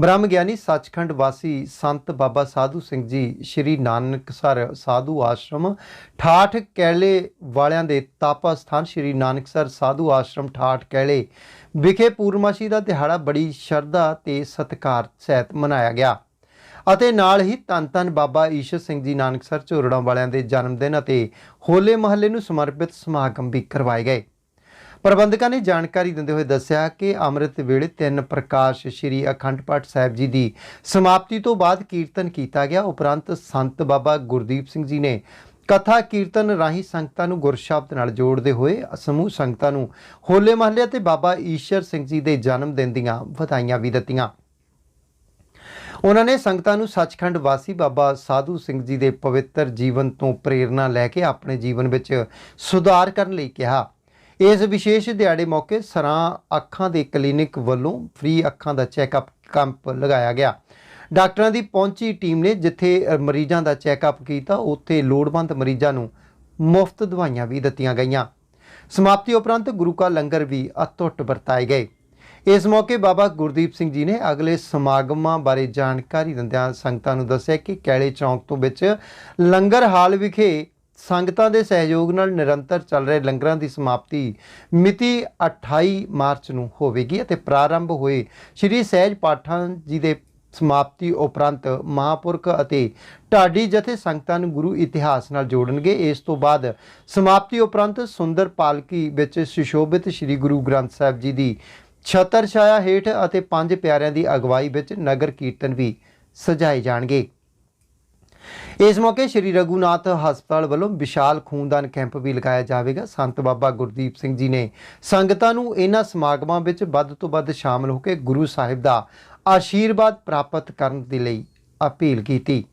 ਬ੍ਰਹਮ ਗਿਆਨੀ ਸੱਚਖੰਡ ਵਾਸੀ ਸੰਤ ਬਾਬਾ ਸਾਧੂ ਸਿੰਘ ਜੀ ਸ਼੍ਰੀ ਨਾਨਕਸਰ ਸਾਧੂ ਆਸ਼ਰਮ, ਠਾਠ ਕਹਿਲੇ ਵਾਲਿਆਂ ਦੇ ਤਾਪਾ ਸਥਾਨ ਸ਼੍ਰੀ ਨਾਨਕਸਰ ਸਾਧੂ ਆਸ਼ਰਮ, ਠਾਠ ਕਹਿਲੇ ਵਿਖੇ ਪੂਰਮਾਸ਼ੀ ਦਾ ਦਿਹਾੜਾ ਬੜੀ ਸ਼ਰਧਾ ਤੇ ਸਤਿਕਾਰ ਸਹਿਤ ਮਨਾਇਆ ਗਿਆ। ਅਤੇ ਨਾਲ ਹੀ ਧੰਨ ਧੰਨ ਬਾਬਾ ਈਸ਼ਰ ਸਿੰਘ ਜੀ ਨਾਨਕਸਰ ਝੋਰੜਾਂ ਵਾਲਿਆਂ ਦੇ ਜਨਮ ਦਿਨ ਅਤੇ ਹੋਲੇ ਮਹੱਲੇ ਨੂੰ ਸਮਰਪਿਤ ਸਮਾਗਮ ਵੀ ਕਰਵਾਏ ਗਏ। ਪ੍ਰਬੰਧਕਾਂ ਨੇ ਜਾਣਕਾਰੀ ਦਿੰਦੇ ਹੋਏ ਦੱਸਿਆ ਕਿ ਅੰਮ੍ਰਿਤ ਵੇਲੇ ਤਿੰਨ ਪ੍ਰਕਾਸ਼ ਸ੍ਰੀ ਅਖੰਡ ਪਾਠ ਸਾਹਿਬ ਜੀ ਦੀ ਸਮਾਪਤੀ ਤੋਂ ਬਾਅਦ ਕੀਰਤਨ ਕੀਤਾ ਗਿਆ। ਉਪਰੰਤ ਸੰਤ ਬਾਬਾ ਗੁਰਦੀਪ ਸਿੰਘ ਜੀ ਨੇ ਕਥਾ ਕੀਰਤਨ ਰਾਹੀਂ ਸੰਗਤਾਂ ਨੂੰ ਗੁਰਸ਼ਬਦ ਨਾਲ ਜੋੜਦੇ ਹੋਏ ਸਮੂਹ ਸੰਗਤਾਂ ਨੂੰ ਹੋਲੇ ਮਹੱਲੇ ਅਤੇ ਬਾਬਾ ਈਸ਼ਰ ਸਿੰਘ ਜੀ ਦੇ ਜਨਮ ਦਿਨ ਦੀਆਂ ਵਧਾਈਆਂ ਵੀ ਦਿੱਤੀਆਂ। ਉਹਨਾਂ ਨੇ ਸੰਗਤਾਂ ਨੂੰ ਸੱਚਖੰਡ ਵਾਸੀ ਬਾਬਾ ਸਾਧੂ ਸਿੰਘ ਜੀ ਦੇ ਪਵਿੱਤਰ ਜੀਵਨ ਤੋਂ ਪ੍ਰੇਰਣਾ ਲੈ ਕੇ ਆਪਣੇ ਜੀਵਨ ਵਿੱਚ ਸੁਧਾਰ ਕਰਨ ਲਈ ਕਿਹਾ। ਇਸ ਵਿਸ਼ੇਸ਼ ਦਿਹਾੜੇ ਮੌਕੇ ਸਰਾਂ ਅੱਖਾਂ ਦੇ ਕਲੀਨਿਕ ਵੱਲੋਂ ਫ੍ਰੀ ਅੱਖਾਂ ਦਾ ਚੈੱਕਅਪ ਕੈਂਪ ਲਗਾਇਆ ਗਿਆ। ਡਾਕਟਰਾਂ ਦੀ ਪਹੁੰਚੀ ਟੀਮ ਨੇ ਜਿੱਥੇ ਮਰੀਜ਼ਾਂ ਦਾ ਚੈੱਕਅਪ ਕੀਤਾ, ਉੱਥੇ ਲੋੜਵੰਦ ਮਰੀਜ਼ਾਂ ਨੂੰ ਮੁਫਤ ਦਵਾਈਆਂ ਵੀ ਦਿੱਤੀਆਂ ਗਈਆਂ। ਸਮਾਪਤੀ ਉਪਰੰਤ ਗੁਰੂ ਕਾ ਲੰਗਰ ਵੀ ਅਤੁੱਟ ਵਰਤਾਏ ਗਏ। ਇਸ ਮੌਕੇ ਬਾਬਾ ਗੁਰਦੀਪ ਸਿੰਘ ਜੀ ਨੇ ਅਗਲੇ ਸਮਾਗਮਾਂ ਬਾਰੇ ਜਾਣਕਾਰੀ ਦਿੰਦਿਆਂ ਸੰਗਤਾਂ ਨੂੰ ਦੱਸਿਆ ਕਿ ਕੈਲੇ ਚੌਂਕ ਤੋਂ ਵਿੱਚ ਲੰਗਰ ਹਾਲ ਵਿਖੇ ਸੰਗਤਾਂ ਦੇ ਸਹਿਯੋਗ ਨਾਲ ਨਿਰੰਤਰ ਚੱਲ ਰਹੇ ਲੰਗਰਾਂ ਦੀ ਸਮਾਪਤੀ ਮਿਤੀ 28 ਮਾਰਚ ਨੂੰ ਹੋਵੇਗੀ ਅਤੇ ਪ੍ਰਾਰੰਭ ਹੋਏ ਸ੍ਰੀ ਸਹਿਜ ਪਾਠਾਂ ਜੀ ਦੇ ਸਮਾਪਤੀ ਉਪਰੰਤ ਮਹਾਪੁਰਖ ਅਤੇ ਢਾਡੀ ਜਥੇ ਸੰਗਤਾਂ ਨੂੰ ਗੁਰੂ ਇਤਿਹਾਸ ਨਾਲ ਜੋੜਨਗੇ। ਇਸ ਤੋਂ ਬਾਅਦ ਸਮਾਪਤੀ ਉਪਰੰਤ ਸੁੰਦਰ ਪਾਲਕੀ ਵਿੱਚ ਸੁਸ਼ੋਭਿਤ ਸ੍ਰੀ ਗੁਰੂ ਗ੍ਰੰਥ ਸਾਹਿਬ ਜੀ ਦੀ ਛਤਰ ਛਾਇਆ ਹੇਠ ਅਤੇ ਪੰਜ ਪਿਆਰਿਆਂ ਦੀ ਅਗਵਾਈ ਵਿੱਚ ਨਗਰ ਕੀਰਤਨ ਵੀ ਸਜਾਏ ਜਾਣਗੇ। ਇਸ ਮੌਕੇ ਸ਼੍ਰੀ ਰਘੂਨਾਥ ਹਸਪਤਾਲ ਵੱਲੋਂ ਵਿਸ਼ਾਲ ਖੂਨਦਾਨ ਕੈਂਪ ਵੀ ਲਗਾਇਆ ਜਾਵੇਗਾ। ਸੰਤ ਬਾਬਾ ਗੁਰਦੀਪ ਸਿੰਘ ਜੀ ਨੇ ਸੰਗਤਾਂ ਨੂੰ ਇਹਨਾਂ ਸਮਾਗਮਾਂ ਵਿੱਚ ਵੱਧ ਤੋਂ ਵੱਧ ਸ਼ਾਮਲ ਹੋ ਕੇ ਗੁਰੂ ਸਾਹਿਬ ਦਾ ਆਸ਼ੀਰਵਾਦ ਪ੍ਰਾਪਤ ਕਰਨ ਦੇ ਲਈ ਅਪੀਲ ਕੀਤੀ।